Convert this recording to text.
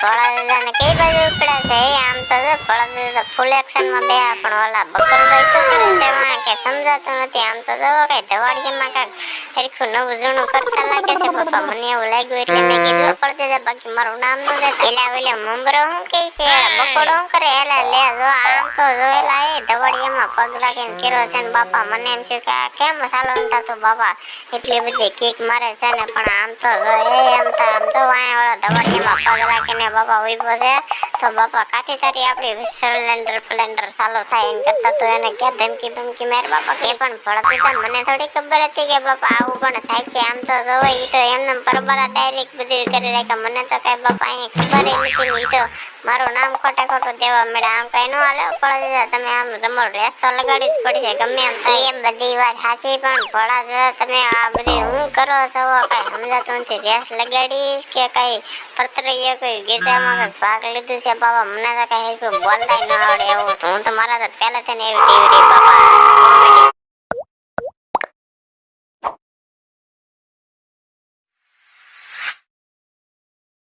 ભોળા દાદાને કઈ બાજુ છે? આમ તો જો ફળદ તો ફૂલ એક્શનમાં બે પણ ઓલા બકરભાઈ શું કરે છે? વાં કે સમજાતું નથી. આમ તો જો, કઈ ધવાડીયામાં કાંક હરખું નવું જૂનું કરતા લાગે છે. પપ્પા મને એવું લાગ્યું એટલે મેં કીધું પડ દાદા બાકી મારું નામ ન દે પેલા ઓલા મમરો હું કહે છે? બકોડો કરે? એલા લે, જો, આમ તો જોયેલા એ ધવાડીયામાં પગ રાખીને કર્યો છે ને બાપા, મને એમ છે કે કેમ સાલો નતા તો બાપા? એટલી બધી કિક મારે છે ને, પણ આમ તો જો, એ એમ તો, આમ તો વાંય વાળો ધવાડીયામાં પગ રાખીને બાપા ઊભો છે. તો બાપા કાથી તારી આપણી સિલિન્ડર પ્લેન્ડર ચાલુ થાય એમ કરતા તો એને કે ધમકી ધમકી માર? બાપા કે પણ ભળતી તો મને થોડી ખબર હતી કે બાપા આવું પણ થાય છે. આમ તો જોવે એ તો એમને પરબરા ડાયરેક્ટ બધી કરી રાખ્યા. મને તો કાંઈ બાપા અહીંયા ખબર નથી તો મારું નામ ખોટે ખોટું દેવા મળે. આમ કઈ નો હાલે પડે તમે આમ તમારો રેસ તો લગાડી જ પડશે. ગમે એમ થાય. એમ બધી વાત હાસી પણ ભોળા તમે આ બધી હું કરો છો કઈ સમજાતું નથી. રેસ લગાડીશ કે કઈ પત્રય કોઈ ગીતામાં ભાગ લીધું છે? બાબા, મને તો કઈ બોલતા ન આવડે એવું. હું તો મારા તો પહેલેથી ને એવી ટીવી બાપા